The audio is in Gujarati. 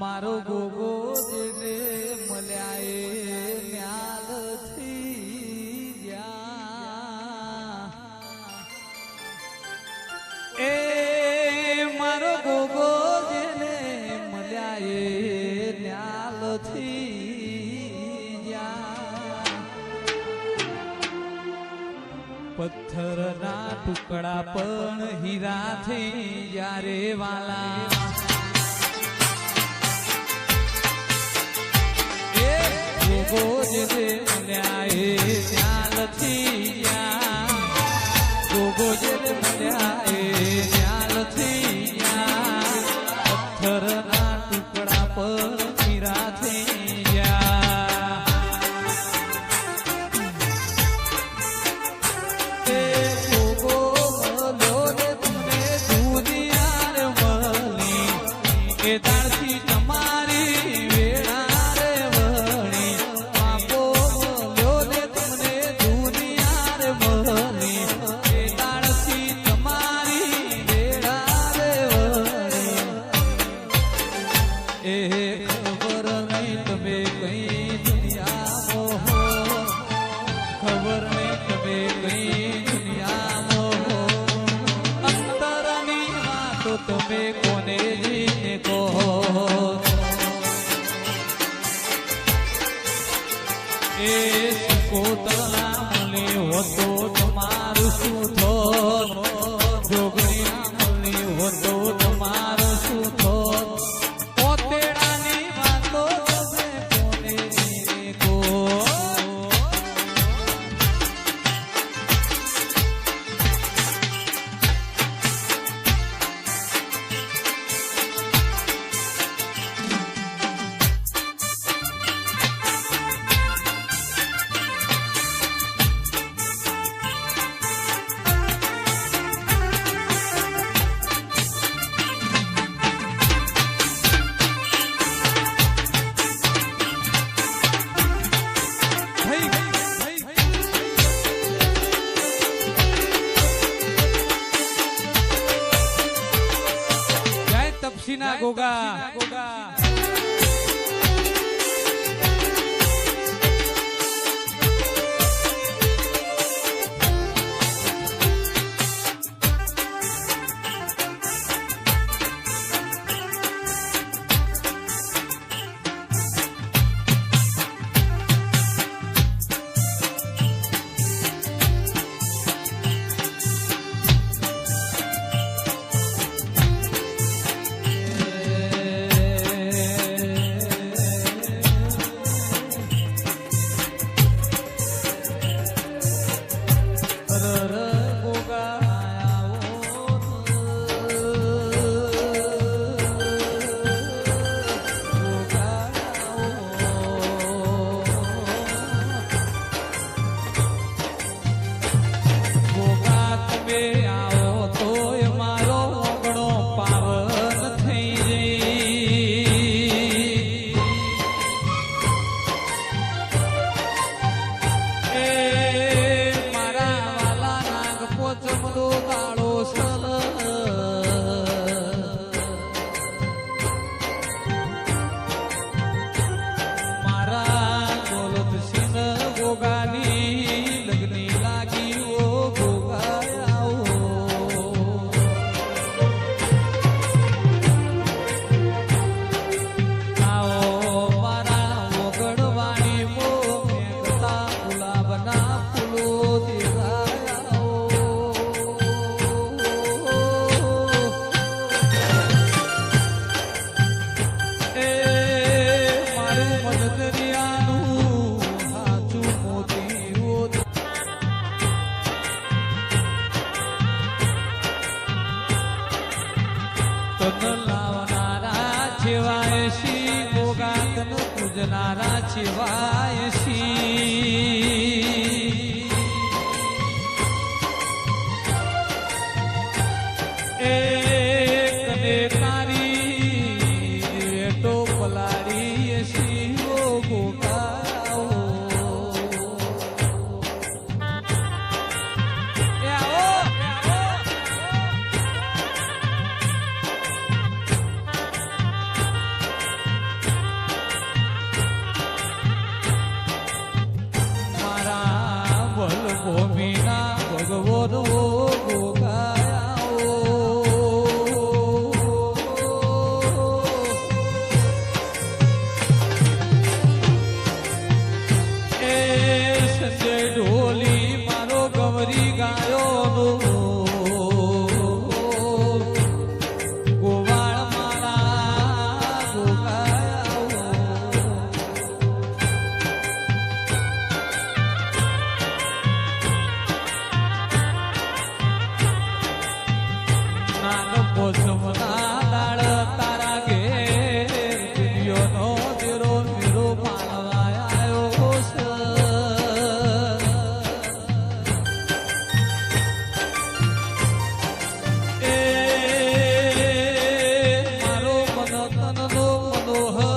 મારો ગોગો જેને મળ્યા એ ન્યાલથી ગયા એ મારો ગોગો જેને મળ્યા એ ન્યાલથી ગયા પથ્થરના ટુકડા પણ હીરા થઈ જ્યારે વાલા જે જે મળ્યા એ ન્યાલથી ગયા ભોગો જે જે મળ્યા એ ન્યાલથી ગયા પથ્થરના ટુકડા પણ હીરા થઈ ગયા તે ભોગો મળ્યો ને તમને દુનિયા મળી એ તમે કોને જીને કહો એ કોતલા મળી હોતો તમારું શું થોત જોગણી Sinagoga. Sinagoga. शिवायशी गोगातन पूजनारा शिवायशी तो